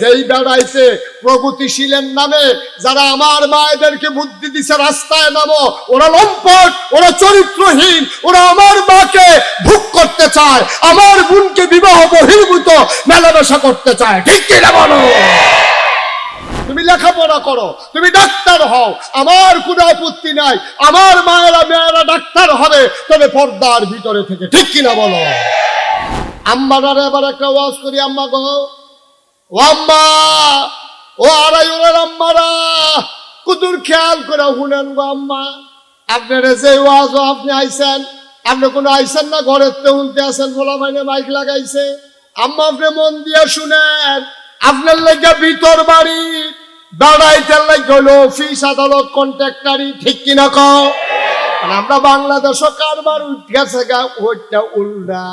যেই বেড়াইছে প্রগতিশীলের নামে যারা আমার মায়েদেরকে বুদ্ধি দিছে, রাস্তায় নামো, ওরা লম্পট, ওরা চরিত্রহীন, ওরা আমার মাকে ভোগ করতে চায়, আমার বোনকে বিবাহ বহির্ভূত মেলামেশা করতে চায়। ঠিক কিনা বলো? তুমি লেখাপড়া করো, তুমি ডাক্তার হও, আমার কোনো আপত্তি নাই, আমার মায়েরা মেয়েরা ডাক্তার হবে, তবে পর্দার ভিতরে থেকে, ঠিক কিনা বলো? আম্মারা এবার একটা ওয়াজ করি, আম্মা গো। ও আম্মা, ও আড়াই ওরের আম্মারা কুতুর খেয়াল করে শুনেন গো আম্মা। আপনারা যে ওয়াজ আপনি আইছেন, আপনি কোনো আইছেন না, ঘরের তে উনতে আছেন বলা মানে মাইক লাগাইছে। আম্মা, আপনি মন দিয়ে শুনেন, আপনার লেগে ভিতর বাড়ি বেড়াইতে লাগে হলো অফিস আদালত কন্ট্রাক্টারি ঠিক কিনা কও? আর আমরা বাংলাদেশ কারবার উঠেছে গা, ওইটা উল্টা।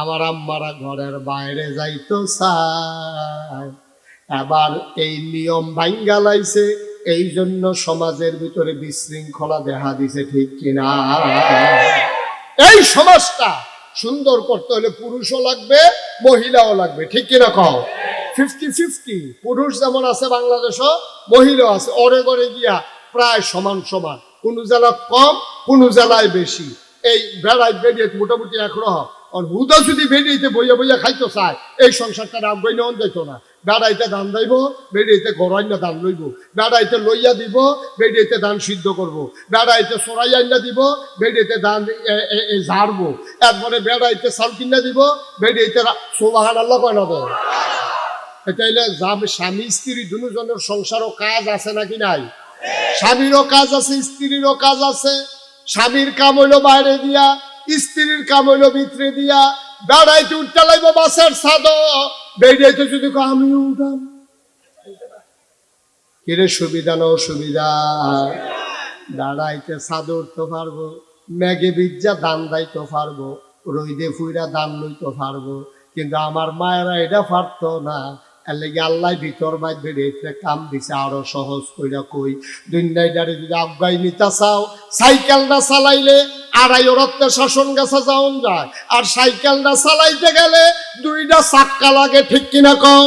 আমার আম্মারা ঘরের বাইরে যাইতো চায় এবার এই নিয়ম ভাঙ্গা লাইছে, এই জন্য সমাজের ভিতরে বিশৃঙ্খলা দেখা দিছে, ঠিক কিনা? এই সমাজটা সুন্দর করতে হলে পুরুষও লাগবে, মহিলাও লাগবে, ঠিক কিনা কও? ফিফটি ফিফটি, পুরুষ যেমন আছে বাংলাদেশও, মহিলাও আছে। অরে গড়ে গিয়া প্রায় সমান সমান। কোন জেলা কম, কোন জেলায় বেশি। এই বেড়াই বেরিয়ে মোটামুটি একরকম আর হুদা যদি বেরিয়েতে বইয়া বইয়া খাইতো চায়, এই সংসারটা রাখবই নেওয়া যেত না। বেড়াইতে ধান দাইব বেরিয়েতে গড়াইনা ধান লইব। বেড়াইতে লইয়া দিব বেরিয়েতে ধান সিদ্ধ করব। বেড়াইতে সরাই আইনা দিব এ- এ ঝাড়বো। এরপরে বেড়াইতে চাল কিনা দিব বেরিয়েতে সোবাহান আল্লাহ কয় না তো? এটা হইলে স্বামী স্ত্রী দুজনের সংসারও কাজ আছে নাকি নাই? স্বামীরও কাজ আছে, স্ত্রীরও কাজ আছে। স্বামীর কাম হইল বাইরে দিয়া। স্ত্রীর কাম হইল ভিতরে দিয়া বেড়াইতে উঠতে লাগবো বাসের ছাদ। বেড়াইতে যদি আমি উঠাম। কিরে সুবিধা না অসুবিধা? দাঁড়াইতে ছাদ উঠতে পারব, মেঘে বিজ্জা দান দাইতে পারব রইদে ফুইরা দান লইতে পারব, কিন্তু আমার মায়েরা এটা পারতো না। এর আল্লাহ ভিতর মাঝে রেখে কাম দিছে, আরও সহজ কইরা কই। দুনিয়াটারে যদি আফগাই নিতে চাও, সাইকেলটা চালাইলে আড়াই রক্তে শাসন গাছা যাওন যায়। আর সাইকেলটা চালাইতে গেলে দুইটা চাক্কা লাগে, ঠিক কিনা কও?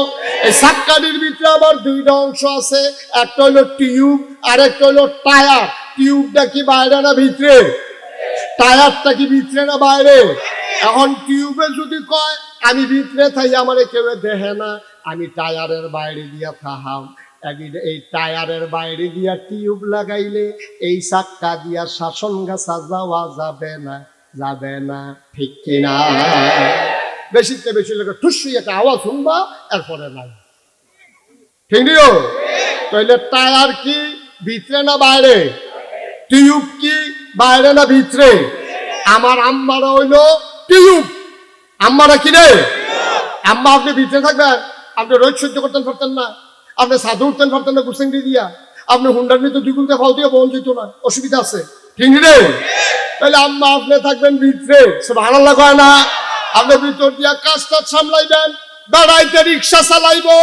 এই চাক্কাটির ভিতরে আবার দুইটা অংশ আছে, একটা হলো টিউব আর একটা হলো টায়ার। টিউবটা কি বাইরে না ভিতরে? টায়ারটা কি ভিতরে না বাইরে? এখন টিউবে যদি কয়, আমি ভিতরে থাই, আমারে কেউ দেখে না। আমি টায়ারের বাইরে দিয়া থাহাম এই টায়ারের বাইরে দিয়া টিউব লাগাইলে এই চাক্কা দিয়া শাসন গাছা যাওয়া যাবে না যাবে না, ঠিক কিনা? বেশিতে বেশি লোক ঠুসি একটা আওয়াজ শুনবা, এরপরে নাই। ঠিক নিও টায়ার কি ভিতরে না বাইরে? টিউব কি বাইরে না ভিতরে? আমার আম্মারা হইল টিউব। আম্মারা কি রে আম্মা আপনি ভিতরে থাকবেন? আপনি রোজ সহ্য করতেন, পারতেন না। আপনি সাধু উঠতেন, পারতেন না গুসেঙ্গি দিয়া আপনি হুন্ডার নিতে দুই গুলতে ফাল দিয়ে বহন না। অসুবিধা আছে। ঠিক তাহলে আম্মা আপনি থাকবেন সে ভালো লাগায় না। আপনি ভিতর দিয়া কাজটা সামলাইবেন। বেড়াইতে রিক্সা চালাইবো।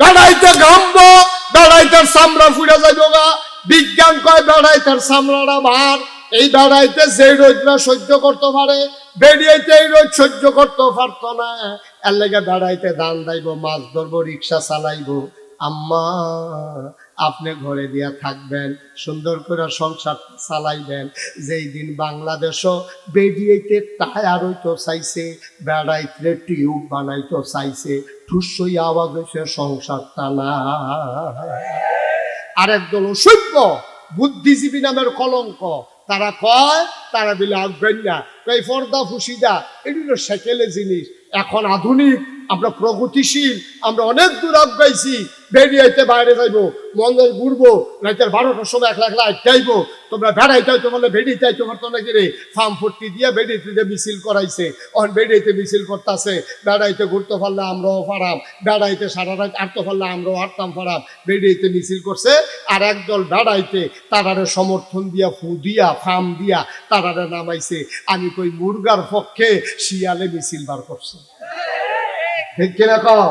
বেড়াইতে ঘামবো। বেড়াইতে চামড়া ফুড়ে যাইব গা। বিজ্ঞান কয় বেড়াইতে চামড়াটা ভার। এই বেড়াইতে যে রোদরা সহ্য করতে পারে বেরিয়েতে সহ্য করতে পারতো না। বেড়াইতে দাইব, মাছ ধরবো, রিক্সা চালাইবো। আম্মা, আপনি ঘরে দিয়া থাকবেন, সুন্দর করে সংসার চালাইবেন। যেই দিন বাংলাদেশও বেরিয়েতে টায়ার হইতো চাইছে, বেড়াইতে টিউব বানাইতো চাইছে ঠুসই আওয়াজ হয়েছে সংসার টানা আরেকদল অসভ্য, বুদ্ধিজীবী নামের কলঙ্ক। তারা কয় তারা বিলে আগ্রহ না এই ফর্দা ফুসিদা এগুলো সেকেলে জিনিস। এখন আধুনিক আমরা প্রগতিশীল, আমরা অনেক দূর আগাইছি বেরিয়েতে বাইরে যাইবো মন্দির ঘুরবো রাতের বারোটার সময় একলা একলা আটকাইবো তোমরা বেড়াইতে হইতো বলে বেরিয়েতে হইতো পারতো নাকি রে ফার্ম ফুর্তি দিয়ে বেরিয়েতে মিছিল করাইছে, অন বেরিয়েতে মিছিল করতেছে বেড়াইতে ঘুরতে পারলে আমরাও পারাম বেড়াইতে সারা রাত আটতে পারলে আমরাও আটতাম পারাম বেরিয়েতে মিছিল করছে, আর একদল বেড়াইতে তারারে সমর্থন দিয়া ফু দিয়া ফার্ম দিয়া তারারে নামাইছে, আমি কই মুরগার পক্ষে শিয়ালে মিছিল বার করছে। ঠিক কিনা কও?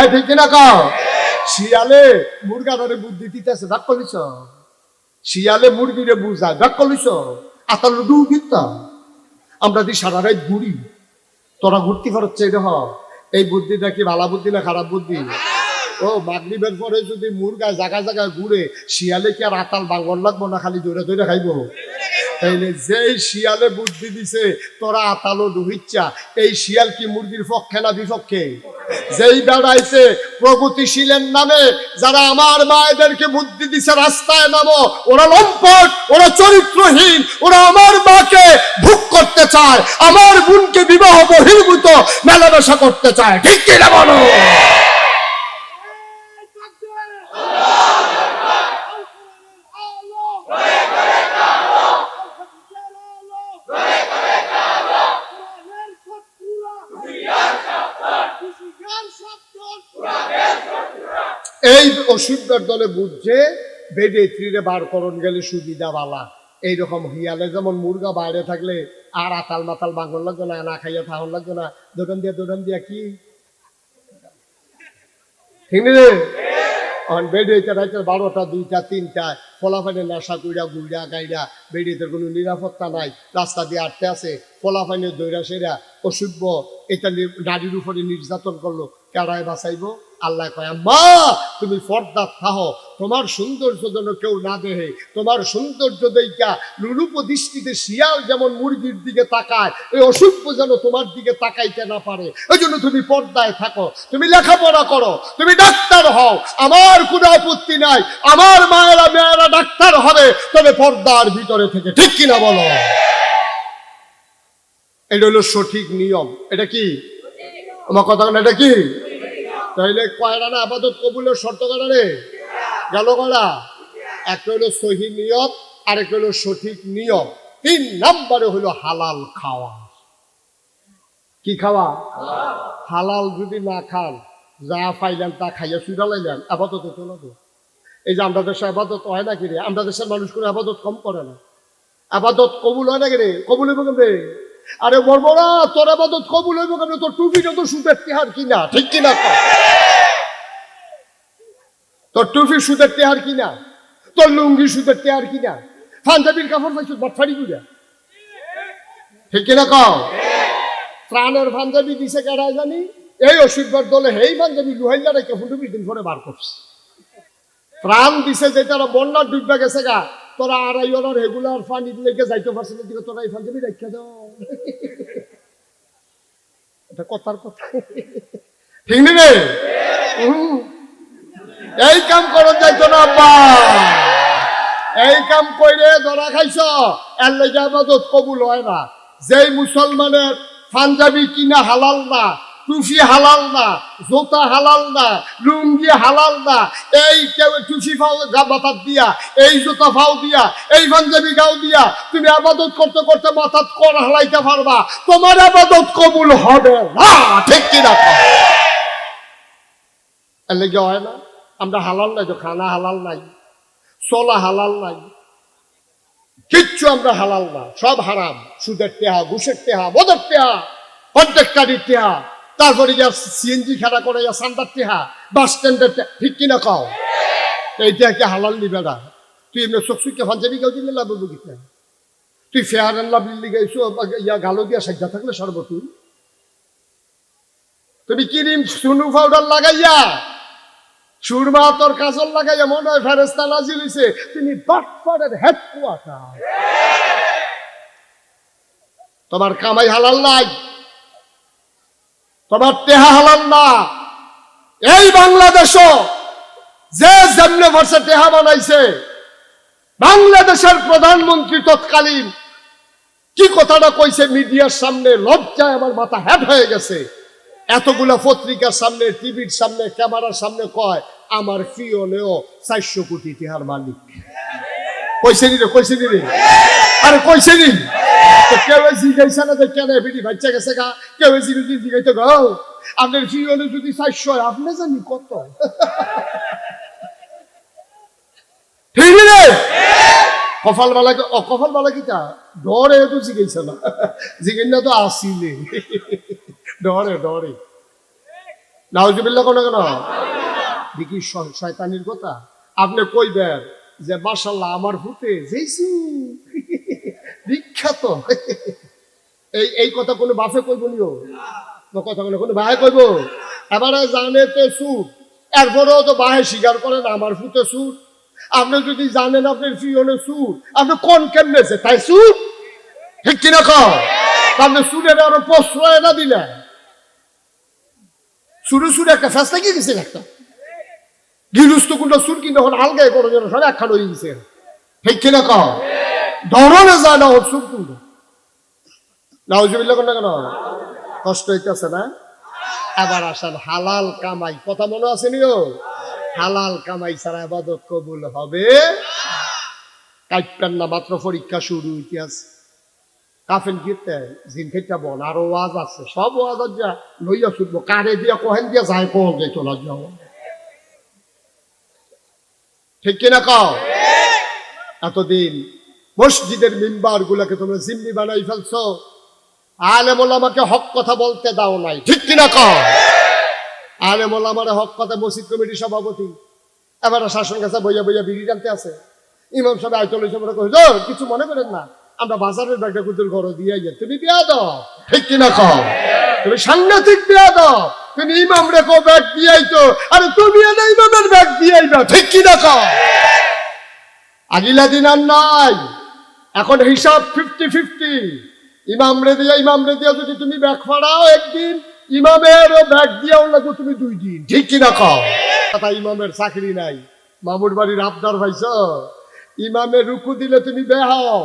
এই ঠিক কিনা কও? শিয়ালে মুরগারে বুদ্ধি দিতেছে দেখ কলিস শিয়ালে মুরগিরে বুঝায় দেখ কলিস আতার লুডু গিতা আমরা দি সারা রাত ঘুরি। তোরা ঘুরতে পারছে এটা হ এই বুদ্ধিটা কি ভালো বুদ্ধি না খারাপ বুদ্ধি? ও, মাগরিবের পরে যদি মুরগা জায়গা জায়গায় ঘুরে, শিয়ালে কি আর আতাল বাঙ্গন লাগবো না খালি দৌড়ে দৌড়ে খাইবো? তাইলে যেই শিয়ালে বুদ্ধি দিছে, তোরা আতালো ডুহিচ্ছা এই শিয়াল কি মুরগির পক্ষে না বিপক্ষে? যেই বেড়াইছে, প্রগতিশীলের নামে যারা আমার মায়েদেরকে বুদ্ধি দিছে, রাস্তায় নামো। ওরা লম্পট, ওরা চরিত্রহীন, ওরা আমার মাকে ভুক করতে চায়, আমার বোনকে বিবাহ বহির্ভূত, মেলামেশা করতে চায়। ঠিক কিনা বলো? অসুবিধার দলে বুঝছে, বেডে ত্রিরে বার করণ গেলে সুবিধা বালা এইরকম হিয়ালে যেমন মুরগা বাইরে থাকলে আর আতাল মাতাল বাঙন লাগবে না না খাইয়া থাকুন লাগবে না, দোকান দিয়া দোকান দিয়া কি? বারোটা, দুইটা, তিনটা নেশা কুইরা, গুইরা, গাইরা, বেডিতে কোনো নিরাপত্তা নাই, রাস্তা দিয়ে আটতে আছে, ফলাফাইনে দৈরা সেরা অসভ্য এটা নারীর উপরে নির্যাতন করল, কেড়ায় বাঁচাইবো? আল্লাহ কয় মা তুমি ফর্দা থাহ, তোমার সৌন্দর্য যেন কেউ না দেহে তোমার সৌন্দর্য দেখা লুলুপ দৃষ্টিতে শিয়াল যেমন মুরগির দিকে তাকায়, এই অসভ্য যেন তোমার দিকে তাকাইতে না পারে। ওই জন্য তুমি পর্দায় থাকো, তুমি লেখাপড়া করো, তুমি ডাক্তার হও, আমার কোনো আপত্তি নাই, আমার মায়েরা মেয়েরা ডাক্তার হবে, তবে পর্দার ভিতরে থেকে, ঠিক কিনা বলো? এটা হলো সঠিক নিয়ম, এটা কি? আমার কথা এটা কি? তাইলে কয়রা না আপাতত কবুলের শর্ত করা রে? গেল করা একটা হলো সহি নিয়ম আর একটা হলো সঠিক নিয়ম। তিন নম্বরে হলো হালাল খাওয়া। কি খাওয়া? হালাল যদি না খান, যা পাইলেন তা খাইয়া সুইরা লাইলেন আপাতত চলো তো এই যে আমরা দেশে আপাতত হয় না কি রে? আমরা দেশের মানুষ করে আপাতত কম করে না। আপাতত কবুল হয় না কি রে? কবুল কেমনে? আরে বর্বরা, তোর আপাতত কবুল হইব কেমনে? তোর টুপিটা তো সুদের টেহার কিনা? ঠিক কিনা? তোর টুপি সুদের টেহার কিনা? তোর লুঙ্গি সুদের টেহার কিনা? পাঞ্জাবির কাপড় পাইছো বাটফাড়ি গুলা ঠিক কিনা কও? প্রাণের পাঞ্জাবি দিছে কেডায় জানি? এই অসুখবার দলে হেই পাঞ্জাবি লুহাইলা রেখে ফুটু দিন পরে বার করছে। প্রাণ দিছে যেটা বন্যা ডুববা গেছে গা। তোরা আড়াই রেগুলার পানি লেগে যাইতে তোরা এই রেখে এটা কথার কথা। ঠিক নি রে? এই কাম করো যাইতো না, আব্বা। এই কাম কইরে ধরা খাইছ, এর লেগে আবাদত কবুল হয় না। যেই মুসলমানের পাঞ্জাবি কিনা হালাল না টুফি হালাল না, জোতা হালাল না, লুঙ্গি হালাল না, এই কেউ টুফি ফাও মাথার দিয়া, এই জোতা ফাও দিয়া, এই পাঞ্জাবি গাও দিয়া, তুমি আবাদত করতে করতে মাথাত কর হালাইতে পারবা, তোমার আবাদত কবুল হবে না, ঠিক কিনা লেগে হয় না, আমরা হালাল নাই তো খানা হালাল নাই, চলা হালাল নাই, কিচ্ছু আমরা হালাল না, সব হারাম, সুদের টেহা, ঘুষের টেহা, মদের টেহা কন্ট্রাক্টারির টেহা তারপরে যা সিএনজি খেলা করে যা সান্দার টেহা, বাস স্ট্যান্ডের ঠিক কিনা কও? এইটা কি হালাল নিবে না তুই এমনি চকচুকে পাঞ্জাবি গাও দিলে লাভ হব কিনা তুই ফেয়ার অ্যান্ড লাভলি গাইছো ইয়া গালো দিয়া সাজ্জা থাকলে সর্ব তুই। তুমি ক্রিম সুনু পাউডার লাগাইয়া, সুরমা তোর কাজল লাগাইয়া মনে হয় ফেরেস্তা নাজিল হইছে, তিনি বাটপাড়ের হেডকোয়ার্টার তোমার কামাই হালাল নাই। তোমার টেহা হালাল না। এই বাংলাদেশ যে যেমনে ভার্সে টেহা বানাইছে, বাংলাদেশের প্রধানমন্ত্রী তৎকালীন কি কথাটা কইছে মিডিয়ার সামনে, লজ্জায় আমার মাথা হ্যাট হয়ে গেছে। এতগুলা পত্রিকার সামনে, টিভির সামনে, ক্যামেরার সামনে কয়, আমার ফিওনেও চারশো কোটি টিহার মালিক। কইছে রে কইছে রে? আরে কইছে নি তো কেউ জিজ্ঞাসা না যে কেন বিডি বাচ্চা গেছে গা? কেউ জিজ্ঞাসা জিজ্ঞাসা গো। আপনার ফিওনে যদি চারশো হয় আপনি জানি কত। ঠিক রে? বালা ও কপাল বালা কিটা ডরে তো জিজ্ঞাসা না জিজ্ঞাসা না তো আসিলে। ডরে ডরে। নাউজুবিল্লাহ কোন কেন? দেখি শয়তানির কথা। আপনি কইবেন যে মাশাল্লাহ আমার ফুটে যেইছু বিখ্যাত। এই এই কথা কোনো বাপে কইব নিও? কথা কোনো কোনো ভাই কইব? এবারে জানে তো সুর। এরপরেও তো বাহে স্বীকার করেন আমার ফুতে সুর। আপনি যদি জানেন আপনার ফিওনে সুর, আপনি কোন কেমনেছে তাই সুর? ঠিক কিনা কও? আপনি সুরের আরও প্রশ্রয় না দিলেন সুরে সুরে একটা ফেসলা গিয়ে গেছে একটা। গিলুস্ত কুন্ডা সুর কিন্তু এখন আলগায় করো যেন, সব একখান হয়ে গেছে। ঠিক কিনা কও? ধরনে যায় না ওর সুর কুন্ড নাউজুবিল্লাহ কোন কেন? কষ্ট হইতেছে না? আবার আসেন, হালাল কামাই। কথা মনে আছে নিও? হালাল কামাই ছাড়া আবাদত কবুল হবে? কাইপান না মাত্র পরীক্ষা শুরু ইতিহাস কাফেন জিন খেটা বল, আরও ওয়াজ আছে। সব ওয়াজ যা লইয়া শুনব। কারে দিয়া, কোহেন দিয়া যায় কোন যাই তোলা যাও। ঠিক কিনা কও? এতদিন মসজিদের মিম্বার গুলাকে তোমরা জিম্মি বানাই ফেলছো। ওলামাকে হক কথা বলতে দাও নাই ঠিক কিনা কও? ওলামারে হক কথা মসজিদ কমিটির সভাপতি। এবার শাসন কাছে বইয়া বইয়া বিড়ি টানতে আছে। ইমাম সাহেব আয়তল "হুজুর, কিছু মনে করেন না আমরা বাজারের ব্যাগটা কুতুর ঘর দিয়ে তুমি বিয়া দাও ঠিক কিনা কও? তুমি সাংঘাতিক বিয়া দাও তুমি ইমাম রেখো ব্যাগ দিয়াই তো আরে তুমি এনে ইমামের ব্যাগ দিয়াই না ঠিক কি কও? আগিলা দিন আর নাই। এখন হিসাব ফিফটি ফিফটি ইমাম রে দিয়া ইমাম রে দিয়া যদি তুমি ব্যাগ ফাড়াও একদিন ইমামের ব্যাগ দিয়াও লাগো তুমি দুই দিন, ঠিক কি কও? কথা ইমামের চাকরি নাই। মামুর বাড়ির আবদার ভাইছ ইমামে রুকু দিলে তুমি বেহাও।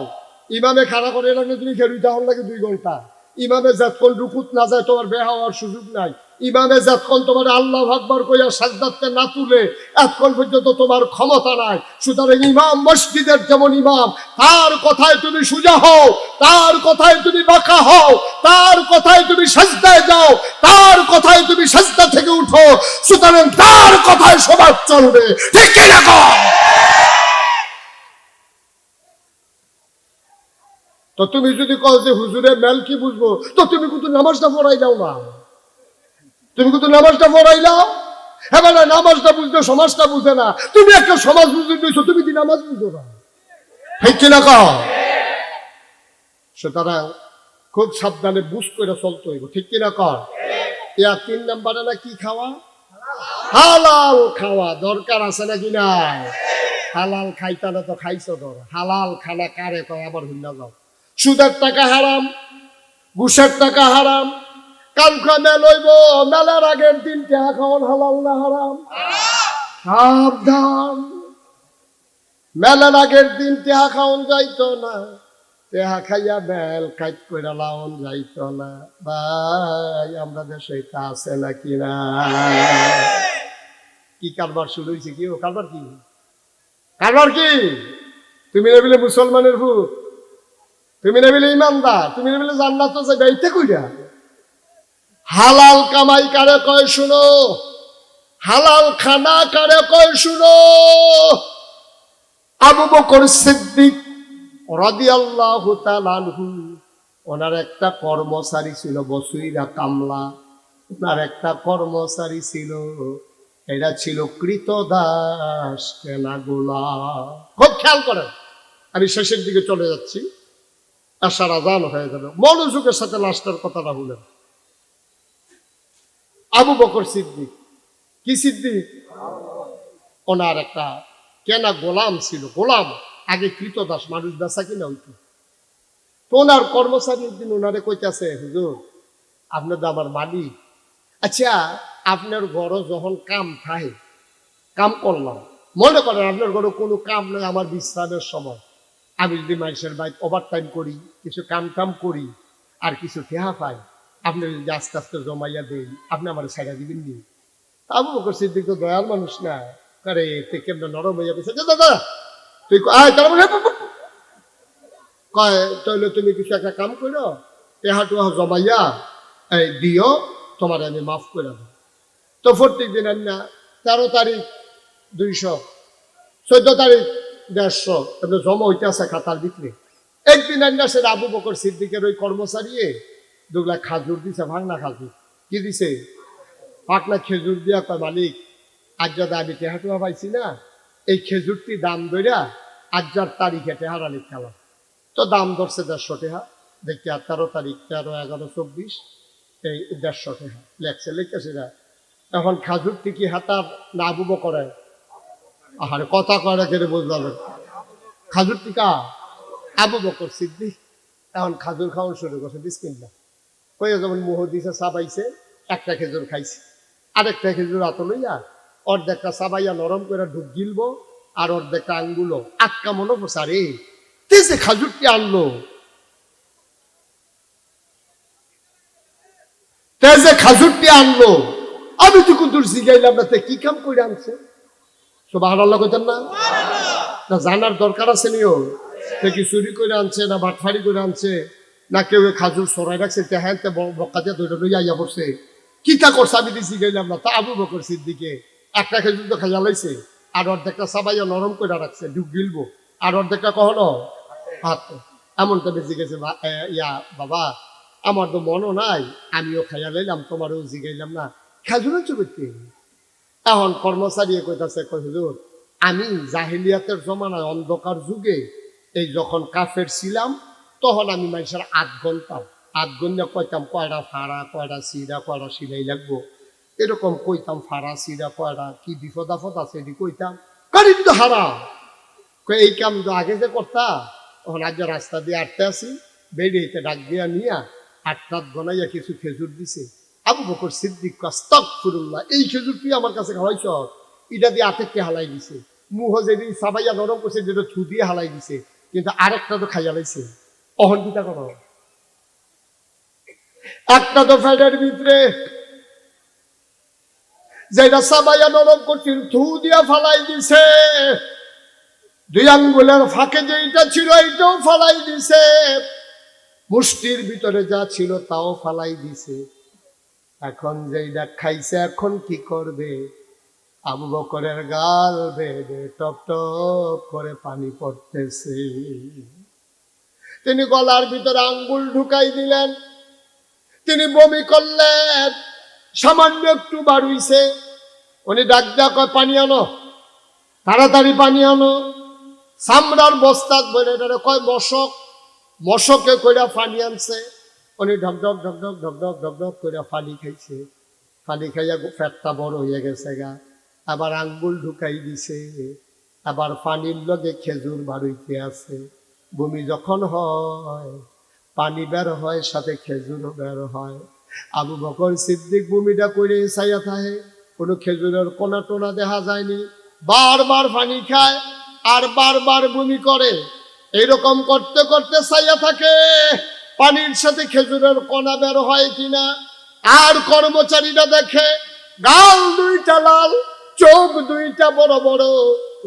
ইমামে খাড়া করে রাখলে তুমি খেলুই তাহলে লাগে দুই ঘণ্টা। ইমামে যতক্ষণ রুকুত না যায় তোমার বেহা হওয়ার সুযোগ নাই। ইমামে যতক্ষণ তোমার আল্লাহ আকবর কইয়া সাজদাতে না তুলে এতক্ষণ পর্যন্ত তোমার ক্ষমতা নাই। সুতরাং ইমাম মসজিদের যেমন ইমাম, তার কথায় তুমি সুজা হও, তার কথায় তুমি বাঁকা হও, তার কথায় তুমি সাজদায় যাও, তার কথায় তুমি সাজদা থেকে উঠো। সুতরাং তার কথায় সবার চলবে। ঠিক কিনা তো তুমি যদি কও যে হুজুরে মেল কি বুঝব, তো তুমি কিন্তু নামাজটা পড়াই যাও না। তুমি কিন্তু নামাজটা পড়াই যাও হ্যাঁ না নামাজটা বুঝতে, সমাজটা বুঝে না। তুমি একটা সমাজ বুঝতে তুমি কি নামাজ বুঝো না? খুব সাবধানে বুঝ করে চলতে হইব, ঠিক কিনা কর ইয়া তিন নাম্বারে না কি খাওয়া? হালাল খাওয়া, দরকার আছে নাকি নাই? হালাল খাইতা তো খাইছো ধর হালাল খানা কারে কয়? আবার ভিন্ন যাও। সুদের টাকা হারাম, ঘুষের টাকা হারাম কালকা মেল হইব মেলার আগের দিন টাকা খাওয়ান হালাল না হারাম। সাবধান। মেলার আগের দিন টেহা খাওয়ান যাইতো না। টেহা খাইয়া বেল কাইট করে লাউন যাইতো না। ভাই, আমরা দেশে এটা আছে নাকি না? কি কারবার শুরু হয়েছে কি ও? কারবার কি? কারবার কি? তুমি নেবিলে মুসলমানের ভূত? তুমি নেবিলে ইমানদার? তুমি নেবিলে জান্নাত তো যাবে এইতে কইরা? হালাল কামাই কারে কয় শুনো? হালাল খানা কারে কয় শুনো? আবু বকর সিদ্দিক রাদিয়াল্লাহু তাআলা আনহু, ওনার একটা কর্মচারী ছিল, বসুইরা কামলা। ওনার একটা কর্মচারী ছিল এটা ছিল কৃতদাস, কেনা গোলা খুব খেয়াল করেন, আমি শেষের দিকে চলে যাচ্ছি। আশার আজান হয়ে যাবে। মনোযোগের সাথে লাস্টের কথাটা বলেন। আবু বকর সিদ্দিক। কি সিদ্দিক? ওনার একটা কেনা গোলাম ছিল, গোলাম। আগে কৃতদাস, মানুষ বেচা কিনা হইতো। তো ওনার কর্মচারী একদিন ওনারে কইতাছে, হুজুর আপনার আমার মালিক। আচ্ছা আপনার ঘর যখন কাম থাকে, কাম করলাম। মনে করেন আপনার ঘরে কোনো কাম নেই আমার বিশ্রামের সময়। আমি যদি মানুষের বাইক ওভার টাইম করি, কিছু কাম টাম করি, আর কিছু ঠেহা পাই আপনি যদি আস্তে আস্তে জমাইয়া দেন আপনি আমার সাইডা দিবেন নি? আবু বকর সিদ্দিক তো দয়াল মানুষ না। করে তে কেমন নরম হইয়া গেছে? "যা, দাদা তুই আয় তার মানে কয় তাহলে তুমি কিছু একটা কাম করো টেহা টুহা জমাইয়া এই দিও তোমার আমি মাফ করে দেবো। তো প্রত্যেক দিন না তেরো তারিখ দুইশো চোদ্দ তারিখ দেড়শো এমনি জমা হইতে আছে খাতার বিক্রি একদিন আন্না সে আবু বকর সিদ্দিকের ওই কর্মচারী দুগুলা খাজুর দিছে, ভাঙনা খাজুর। কি দিছে? পাকনা খেজুর দিয়া কয়, মালিক আজ যদি আমি টেহাটুয়া পাইছি না। এই খেজুরটি দাম দইরা আজ্জার তারিখে টেহারা লিখালাম তো দাম ধরছে দেড়শো টেহা। দেখতে আর তেরো তারিখ, তেরো, এগারো, চব্বিশ, এই দেড়শো টেহা। লেখছে, লিখেছে না। এখন খাজুর টিকি হাতার না আবু করে? আহারে, কথা কয়টা কেটে বুঝলাম। খাজুর টিকা আবু বকর সিদ্দিক। এখন খাজুর খাওয়ান শুরু করছে বিসমিল্লা কয়ে যেমন মোহ দিছে চাবাইছে একটা খেজুর খাইছে। আরেকটা খেজুর হাত লইয়া অর্ধেকটা চাবাইয়া নরম করে ঢুক গিলবো আর অর্ধেকটা আঙ্গুলো আটকা মনে আরে তে যে খাজুরটি আনলো। তে যে খাজুরটি আনলো। আমি তো কুতুর শিখাইলাম না তে কি কাম করে আনছে? সবাই আল্লাহ কইতেন না? না জানার দরকার আছে নিও। সে কি চুরি করে আনছে না বাটফারি করে আনছে? না কেউ খাজুর সরাই রাখছে, তে হ্যাঁ তে বক্কা দিয়ে দুইটা লইয়া আইয়া পড়ছে। কি তা করছে আমি দিছি গেলাম না, তা আবু বকর সিদ্দিকে। একটা খেজুর তো খাইয়া লাইছে, আর অর্ধেকটা সাবাইয়া নরম করে রাখছে, ডুব গিলবো। আর অর্ধেকটা কখনো? হাত এমন তো বেশি গেছে ইয়া, বাবা, আমার তো মনও নাই, আমিও খাইয়া লাইলাম, তোমারও জিগাইলাম না। খেজুরের চুবিতে এখন কর্মচারী কইতাছে, কই হুজুর, আমি জাহিলিয়াতের জমানায় অন্ধকার যুগে এই যখন কাফের ছিলাম তখন আমি মানুষের আধ ঘণ্টা আধ ঘণ্টা কইতাম কয়টা ফাড়া কয়টা সিরা কয়টা সিলাই লাগবো। এরকম কইতাম, ফাড়া সিরা কয়টা কি বিপদ আপদ আছে এটি কইতাম। কারি তো হারা। এই কাম তো আগে যে করতা, তখন আজ রাস্তা দিয়ে আটতে আসি বেরিয়েতে ডাক দিয়া নিয়া আটটাত গনাইয়া কিছু খেজুর দিছে। আবু বকর সিদ্দিক কাস্তক ফুরুল্লাহ এই খেজুর তুই আমার কাছে খাওয়াইছ? এটা দিয়ে আতেককে হালাই দিছে? মুহ যেদিন সাবাইয়া নরম করছে, যেটা থু দিয়ে হালাই দিছে। কিন্তু আরেকটা তো খাইয়া লাইছে। অহন কিতা করো। একটা তো ফ্যাটের ভিতরে যেটা সাবাইয়া নরম করছিল, থু দিয়া ফালাই দিছে। দুই আঙ্গুলের ফাঁকে যেটা ছিল, এইটাও ফালাই দিছে। মুষ্টির ভিতরে যা ছিল, তাও ফালাই দিছে। এখন যেইটা খাইছে, এখন কি করবে? আবু বকরের গাল বেড়ে টপ টপ করে পানি পড়তেছে। তিনি গলার ভিতরে আঙ্গুল ঢুকাই দিলেন। তিনি বমি করলেন। সামান্য একটু বাড়ুইছে। উনি ডাক ডাক পানি আনো, তাড়াতাড়ি পানি আনো। চামড়ার বস্তাত বলে এটারে কয়, মশক, মশকে কইরা পানি আনছে। উনি ঢকঢক ঢকঢক ঢকঢক ঢকঢক করে পানি খাইছে। পানি খাইয়া ফ্যাটটা বড় হয়ে গেছে গা। আবার আঙ্গুল ঢুকাই দিছে। আবার পানির লগে খেজুর বাড়িতে আছে। বমি যখন হয়, পানি বের হয়, সাথে খেজুরও বের হয়। আবু বকর সিদ্দিক বমিটা করে চাইয়া থাকে কোনো খেজুরের কোনা টোনা দেখা যায়নি। বারবার পানি খায় আর বারবার বমি করে। এরকম করতে করতে চাইয়া থাকে, পানির সাথে খেজুরের কণা বের হয় কিনা? আর কর্মচারীরা দেখে, গাল দুইটা লাল, চোখ দুইটা বড় বড়।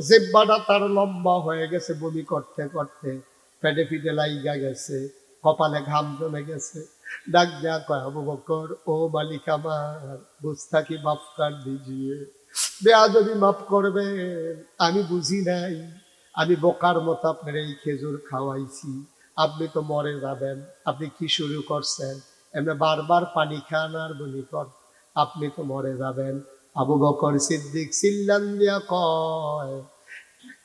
জিব্বাটা তার লম্বা হয়ে গেছে বমি করতে করতে। পেটে ফিটে লাইগা গেছে, কপালে ঘাম জমে গেছে। ডাক দেয়া কয়, আবু বকর, ও মালিক আমার বুঝতাকি মাফ কার দিজিয়ে। বেয়াদবি মাফ করবে, আমি বুঝি নাই। আমি বোকার মতো আপনার এই খেজুর খাওয়াইছি। আপনি তো মরে যাবেন, আপনি কি শুরু করছেন? এমনি বারবার পানি খান আর বলি কর, আপনি তো মরে যাবেন। আবু বকর সিদ্দিক সিল্লান দিয়া কয়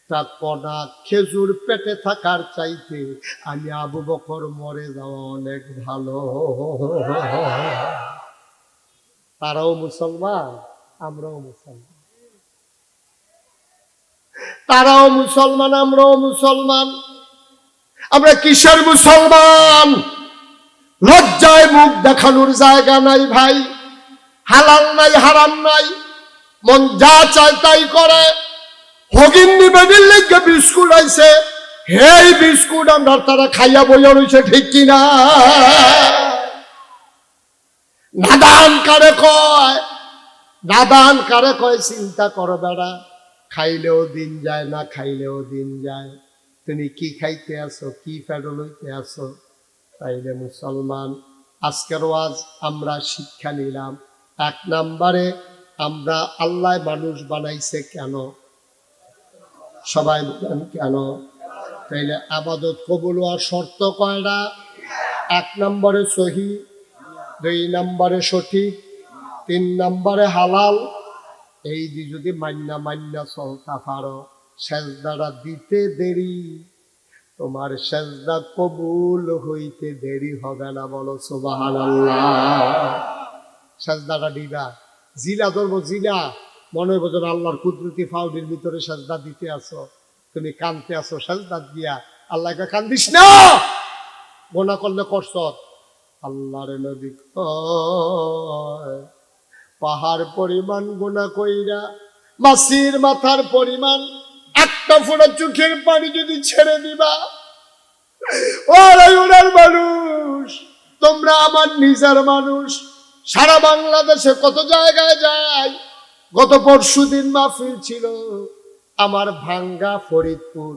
একটা কণা খেজুর পেটে থাকার চাইতে আমি আবু বকর মরে যাওয়া অনেক ভালো। তারাও মুসলমান, আমরাও মুসলমান। তারাও মুসলমান, আমরাও মুসলমান। আমরা কিসের মুসলমান? লজ্জায় মুখ দেখানোর জায়গা নাই ভাই। হালাল নাই, হারাম নাই। মন যা চায় তাই করে। হগিন্নি বেডির লেগে বিস্কুট আইছে হেই বিস্কুট আমরা তারা খাইয়া বইয়া রয়েছে ঠিক কিনা? নাদান কারে কয়? নাদান কারে কয়, চিন্তা করো বেড়া, খাইলেও দিন যায় না, খাইলেও দিন যায়। তুমি কি খাইতে আসো কি ফেরো লইতে আসো তাইলে মুসলমান, আজকের ওয়াজ আমরা শিক্ষা নিলাম। এক নম্বরে, আমরা আল্লাহ মানুষ বানাইছে কেন? সবাই কেন? তাইলে আবাদত কবুল হওয়ার শর্ত কয়টা? এক নম্বরে সহি, দুই নম্বরে সঠিক তিন নম্বরে হালাল। এই দি যদি মান্না মান্না চলতা পারো সেজদারা দিতে দেরি। তোমার সেজদা কবুল হইতে দেরি হবে না বলো সুবাহান সেজদাটা দিবা। জিলা ধরবো, জিলা। মনে যেন আল্লাহর কুদরতি ফাউডির ভিতরে সাজদা দিতে আসো তুমি কানতে আসো সাজদা দিয়া। আল্লাহকে কান্দিস না! গোনা করলে করছ। আল্লাহর নবী পাহাড় পরিমাণ গোনা কইরা, মাসির মাথার পরিমাণ একটা ফোঁটা চোখের পানি যদি ছেড়ে দিবা। ওনার মানুষ, তোমরা আমার নিজের মানুষ। সারা বাংলাদেশে কত জায়গায় যায়? গত পরশু দিন মাহফিল ছিল আমার ভাঙ্গা ফরিদপুর।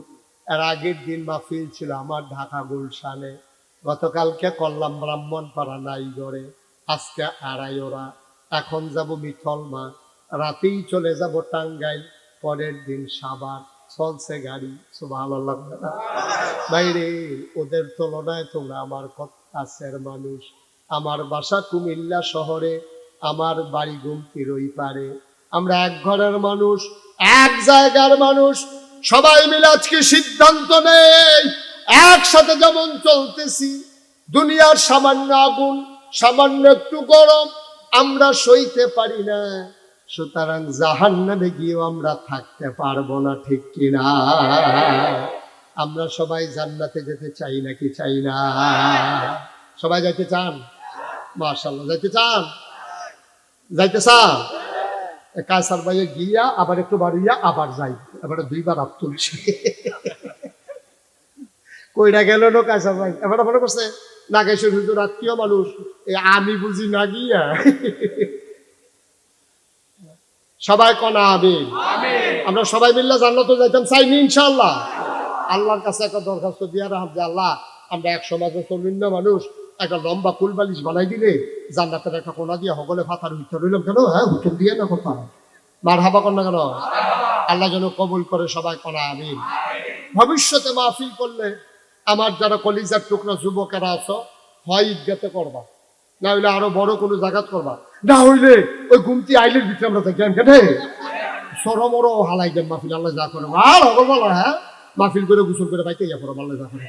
এর আগের দিন মাহফিল ছিল আমার ঢাকা গুলশানে। গতকালকে করলাম ব্রাহ্মণপাড়া নাইগড়ে। আজকে আড়াই ওরা এখন যাব মিথলমা। রাতেই চলে যাব টাঙ্গাইল। পরের দিন সাবার চলছে গাড়ি। না বাইরে ওদের তুলনায় তোমরা আমার কাছের মানুষ। আমার বাসা কুমিল্লা শহরে। আমার বাড়ি গুমতির ওই পারে আমরা এক ঘরের মানুষ, এক জায়গার মানুষ। সবাই মিলে আজকে সিদ্ধান্ত নেই, একসাথে যেমন চলতেছি, দুনিয়ার সামান্য আগুন, সামান্য একটু গরম, আমরা সইতে পারি না। সুতরাং জাহান নামে গিয়েও আমরা থাকতে পারব না, ঠিক কিনা? আমরা সবাই জান্নাতে যেতে চাই নাকি চাই না? সবাই যাইতে চান? মার্শাল্লাহ যাইতে চান? যাইতে চান? কায়সার ভাইয়ে গিয়া আবার একটু বাড়িয়া আবার যাই। এবার দুইবার আপ তুলছি। কইরা গেল নো কায়সার ভাই? এবার মনে করছে নাগেশ্বর হুজুর আত্মীয় মানুষ। আমি বুঝি না গিয়া। সবাই কনা আমিন। আমরা সবাই মিললে জান্নাতে যাইতাম চাইনি ইনশাল্লাহ আল্লাহর কাছে একটা দরখাস্ত দিয়া রাখাম যে আল্লাহ আমরা এক সমাজে চলুন্য মানুষ একটা লম্বা কুল বালিশ বানাই দিলে জান্নাতের একটা কোনা দিয়ে হগলে ফাতার হুইতে রইলাম কেন? হ্যাঁ হুতুম দিয়ে না কথা। মার হাবা কর না কেন? আল্লাহ যেন কবুল করে সবাই কনা আমিন। ভবিষ্যতে মাহফিল করলে আমার যারা কলিজার টুকরা যুবকেরা আছো, হয় ঈদগাতে করবা। না হইলে আরও বড় কোনো জাগাত করবা। না হইলে ওই গুমতি আইলের ভিতরে আমরা থাকি, আমি কেটে। সরমর হালাই দেন মাহফিল, আল্লাহ যা করে। আর হ্যাঁ? মাহফিল করে গোসল করে বাইতে ইয়া করো আল্লাহ যা করে।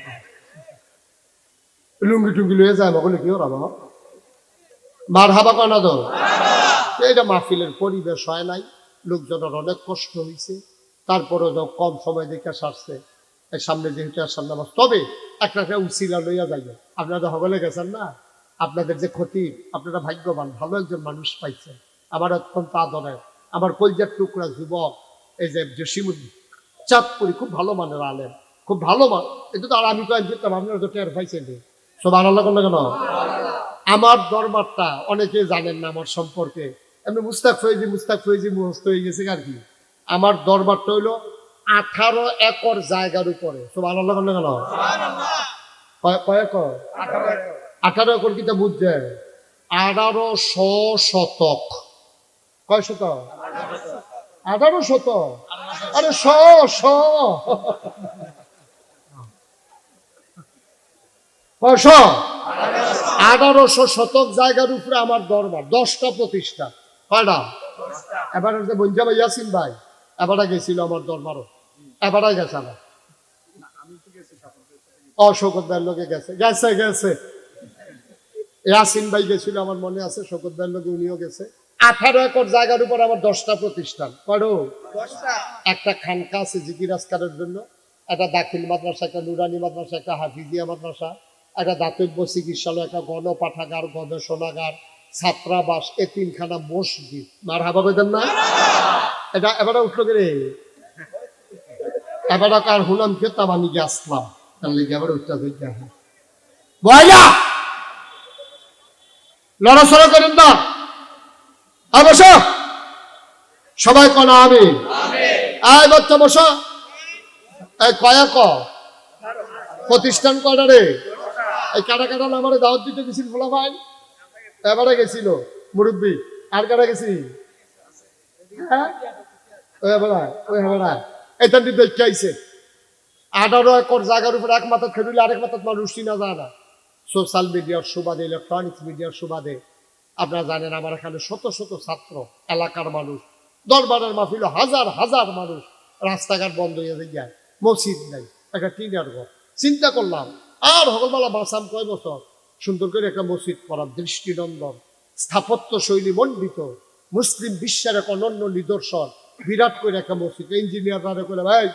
লুঙ্গি টুঙ্গি লয়ে যায় বলে কি ওরা বাবা? মার হাবা কানা তো এইটা মাহফিলের পরিবেশ হয় নাই লোকজনের অনেক কষ্ট হয়েছে তারপরে যখন কম সময় দেখে সারছে এই সামনে যেহেতু আসার নামাজ তবে একটা একটা উচিলা লইয়া যাই আপনারা হগলে গেছেন না? আপনাদের যে ক্ষতি আপনারা ভাগ্যবান ভালো একজন মানুষ পাইছেন আমার অত্যন্ত আদরের আমার কলজার টুকরা যুবক এই যে জসিমুদ্দিন চাঁদপুরি খুব ভালো মানের আলেন খুব ভালো মান এটা তো আর আমি কয়েক আপনারা তো টের পাইছেন সব আল্লাহ করলে কেন? আমার দরবারটা অনেকে জানেন না আমার সম্পর্কে। এমনি মুস্তাক ফয়েজি মুস্তাক ফয়েজি মুহস্ত হয়ে গেছে আর কি। আমার দরবারটা হইল আঠারো একর জায়গার উপরে। সব আল্লাহ করলে কেন? কয়- কয় আঠারো একর। কিতা বুঝছে আঠারো শ শতক। কয় শতক? আঠারো শতক। আরে শ শ। কয়শ? আঠারোশো শতক জায়গার উপরে আমার দরবার দশটা প্রতিষ্ঠা। কয়টা? এবার বঞ্জা ভাই ইয়াসিন ভাই এবারে গেছিল আমার দরবারও। এবারে গেছে আমার অশোকত ভাইয়ের লোকে গেছে। গেছে গেছে। ইয়াসিন ভাই গেছিল আমার মনে আছে শোকত ভাইয়ের লোকে উনিও গেছে। আঠারো একর জায়গার উপর আমার দশটা প্রতিষ্ঠান। কয়টো? একটা খানকা আছে জিকির আজকারের জন্য একটা দাখিল মাদ্রাসা একটা নুরানি মাদ্রাসা একটা হাফিজিয়া মাদ্রাসা। একটা দাতব্য চিকিৎসালয়, একটা গণপাঠাগার, গবেষণাগার, ছাত্রাবাস, এ তিনখানা মসজিদ। মার হাবা বেদেন না? এটা এবারে উঠল রে? এবারে কার হুনাম কে? তামানি গে আসলাম? তার লিগে এবারে উঠতে হইতে বয়লা লড়াচড়া করেন না। অবশ্য সবাই কনা আমি আয় বাচ্চা বসো। কয়া ক? প্রতিষ্ঠান কয়টা রে? এই কাটা কাটা নামারে দাওয়াত দিতে গেছিল ফোলা ভাই? এবারে গেছিল, মুরব্বী। আর কাটা গেছি? হ্যাঁ? ওই এবারা ওই এবারা এটা দেখে আইছে? আঠারো একর জায়গার উপর এক মাথা খেললে আরেক মাথা মানুষ যায় না। সোশ্যাল মিডিয়ার সুবাদে, ইলেকট্রনিক্স মিডিয়ার সুবাদে, আপনারা জানেন আমার এখানে শত শত ছাত্র, এলাকার মানুষ, দরবারের মাহফিল হাজার হাজার মানুষ রাস্তাঘাট বন্ধ হয়ে যায়। মসজিদ নাই, একটা টিনের ঘর। চিন্তা করলাম আর হকলবেলা বাসাম কয় বছর? সুন্দর করে একটা মসজিদ করার দৃষ্টিনন্দন স্থাপত্য শৈলী মণ্ডিত, মুসলিম বিশ্বের এক অনন্য নিদর্শন। বিরাট করে একটা মসজিদ। ইঞ্জিনিয়ার তারা করে ভাই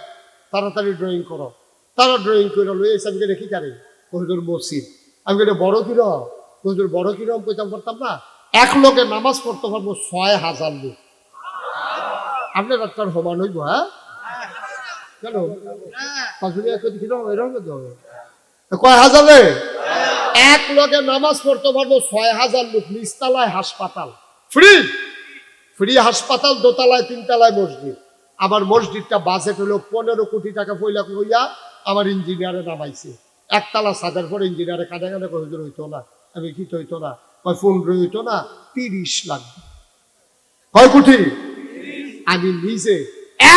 তাড়াতাড়ি ড্রয়িং করো। তারা ড্রয়িং করে লই এসে আমি রেখি কারে? কহিদুর মসজিদ। আমি বলি বড় কিরম? কহিদুর বড় কিরম? কইতাম করতাম না। এক লোকে নামাজ পড়তে পারব ছয় হাজার লোক। আপনার একটা সমান হইব হ্যাঁ? কেন? কিরম? এরকম হবে কয় হাজারে? এক লোকে নামাজ পড়তে পারব ছয় হাজার লোক নিচতলায় হাসপাতাল। ফ্রি ফ্রি হাসপাতাল দোতলায় তিনতলায় মসজিদ। আমার মসজিদটা বাজেট হলো পনেরো কোটি টাকা পয়লা কইয়া আমার ইঞ্জিনিয়ারে নামাইছে। একতলা সাজার পর ইঞ্জিনিয়ারে কানে কানে হুজুর হইতো না। আমি কি হইতো না? কয় পনেরো হইতো না? তিরিশ লাগবে কয় কোটি? আমি নিজে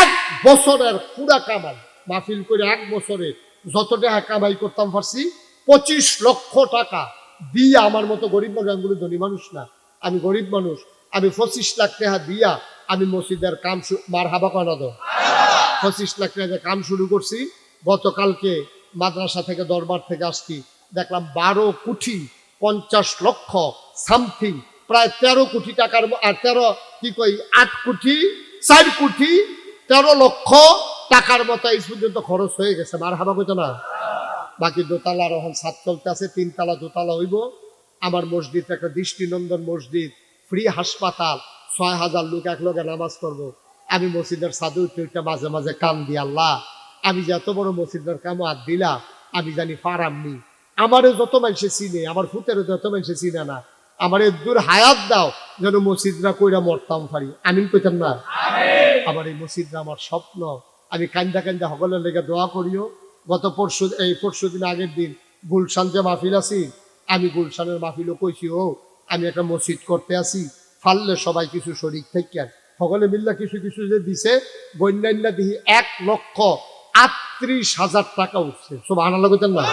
এক বছরের পুরা কামাই মাহফিল করে এক বছরে যত টাকা কামাই করতাম পারছি পঁচিশ লক্ষ টাকা দিয়ে আমার মতো গরিব মানুষ আমি ধনী মানুষ না। আমি গরিব মানুষ, আমি পঁচিশ লাখ টাকা দিয়া আমি মসজিদের কাম মার হাবা দো পঁচিশ লাখ টাকা কাম শুরু করছি, গতকালকে মাদ্রাসা থেকে দরবার থেকে আসছি, দেখলাম বারো কোটি পঞ্চাশ লক্ষ সামথিং, প্রায় তেরো কোটি টাকার আর তেরো, কি কই, আট কোটি, চার কোটি, তেরো লক্ষ টাকার মতো এই পর্যন্ত খরচ হয়ে গেছে মার হাবা কইতো না? বাকি দোতলা রহন সাত চলতে আছে তিনতলা দোতলা হইব। আমার মসজিদ একটা দৃষ্টিনন্দন মসজিদ ফ্রি হাসপাতাল ছয় হাজার লোক এক লোকে নামাজ করব আমি মসজিদের সাধু উঠতে মাঝে মাঝে কান দি আল্লাহ। আমি যে এত বড় মসজিদের কামো আর দিলাম আমি জানি পারামনি আমারও যত মানুষে চিনে আমার ফুতেরও যত মানুষে চিনে না। আমার দূর হায়াত দাও যেন মসজিদরা কইরা মরতাম পারি। আমি কইতাম না? আমার এই মসজিদরা আমার স্বপ্ন। আমি কান্দা কান্দা সকলের লেগে দোয়া করিও। গত পরশু, এই পরশু দিন আগের দিন গুলশান যে মাহফিল আছি, আমি গুলশানের মাহফিলও কইছি, ও, আমি একটা মসজিদ করতে আসি ফাললে সবাই কিছু শরিক থেকে সকলে মিল্লা কিছু কিছু যে দিছে বন্যান্যা দিহি এক লক্ষ আটত্রিশ হাজার টাকা উঠছে। সব আনালা কইতেন না?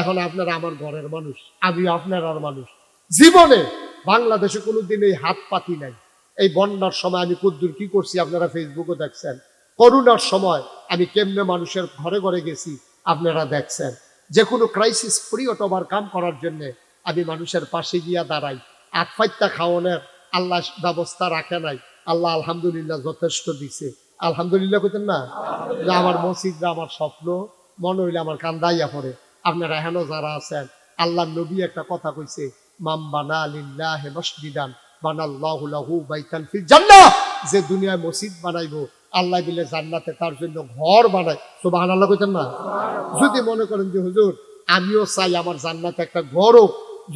এখন আপনারা আমার ঘরের মানুষ, আমি আপনার আর মানুষ। জীবনে বাংলাদেশে কোনোদিন এই হাত পাতি নাই। এই বন্যার সময় আমি কদ্দুর কি করছি, আপনারা ফেসবুকে দেখছেন। করোনার সময় আমি কেমনে মানুষের ঘরে ঘরে গেছি, আপনারা দেখছেন। যে কোনো ক্রাইসিস পিরিয়ড ওভারকাম করার জন্য আমি মানুষের পাশে গিয়া দাঁড়াই। আটফাইত্যা খাওয়ানোর আল্লাহ ব্যবস্থা রাখে নাই। আল্লাহ আলহামদুলিল্লাহ যথেষ্ট দিছে। আলহামদুলিল্লাহ কইতেন না? যে আমার মসজিদরা আমার স্বপ্ন। মনে হইলে আমার কান্দাইয়া পড়ে। আপনারা এখনও যারা আছেন, আল্লাহ নবী একটা কথা কইছে মাম বানা লিল্লাহে মসজিদান বানাল্লাহু লাহু বাইতান ফিল জান্নাহ। যে দুনিয়ায় মসজিদ বানাইবো আল্লাহ বিলে জান্নাতে তার জন্য ঘর বানায়। সুবহানাল্লাহ কইতেন না? যদি মনে করেন যে, হুজুর, আমিও চাই আমার জান্নাতে একটা ঘর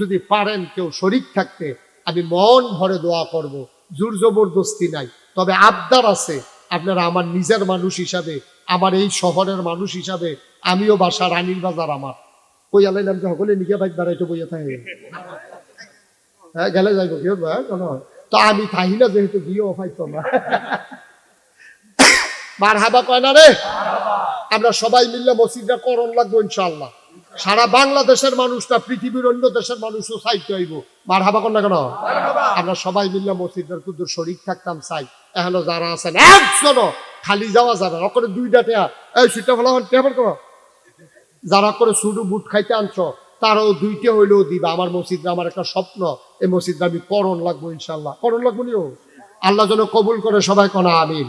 যদি পারেন কেউ শরিক থাকতে, আমি মন ভরে দোয়া করব। জোর জবরদস্তি নাই। তবে আবদার আছে, আপনারা আমার নিজের মানুষ হিসাবে, আমার এই শহরের মানুষ হিসাবে, আমিও বাসা রানীর বাজার আমার। কই আলাইলাম যে সকলে নিকে বাইক বেড়াইতে বইয়া থাকে? হ্যাঁ গেলে যাইব, কি হবে তো আমি থাহি যেহেতু গিয়েও পাইতো না। মার হাবা কয় না রে? আমরা সবাই মিললে মসজিদটা করণ লাগবো ইনশাল্লাহ সারা বাংলাদেশের মানুষটা, পৃথিবীর অন্য দেশের মানুষও চাইতে হইব মার হাবা কর না কেন? আমরা সবাই মিললে মসজিদের কুদুর শরিক থাকতাম চাই এখনও যারা আছেন, একজনও খালি যাওয়া যাবে না। করে দুইটা টেয়া। এই সুইটা ফেলা হন টেয়ার করো। যারা করে শুধু বুট খাইতে আনছ, তারাও দুইটা হইলেও দিবা। আমার মসজিদটা আমার একটা স্বপ্ন। এই মসজিদটা আমি করণ লাগবো ইনশাল্লাহ করণ লাগবো নিও আল্লাহ যেন কবুল করে সবাই কনা, আমিন।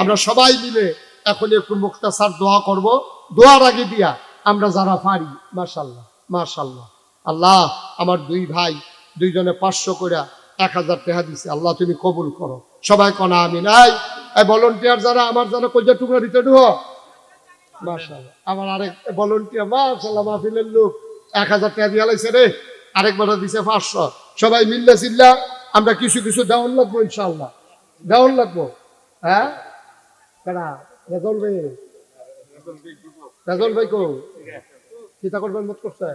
আমরা সবাই মিলে এখন একটু মুক্তাসার দোয়া করব। দোয়ার আগে দিয়া আমরা যারা পারি মাশাল্লাহ মাশাল্লাহ আল্লাহ, আমার দুই ভাই দুইজনে পাঁচশো করে এক হাজার টাকা দিছে। আল্লাহ, তুমি কবুল করো। সবাই কনা, আমিন। এই ভলন্টিয়ার যারা, আমার যারা কইজা টুকরা দিতে ঢুহ। মাশাল্লাহ আমার আরেক ভলন্টিয়ার মাশাল্লাহ মাহফিলের লোক। এক হাজার টাকা দিয়া লাইছে রে। আরেকবার দিছে পাঁচশো। সবাই মিললে চিল্লা আমরা কিছু কিছু দেওয়ান লাগবো ইনশাল্লাহ দেওয়ান লাগবো হ্যাঁ? কেনা রেজল ভাই। রেজল ভাই কো? চিন্তা করবেন মত করছে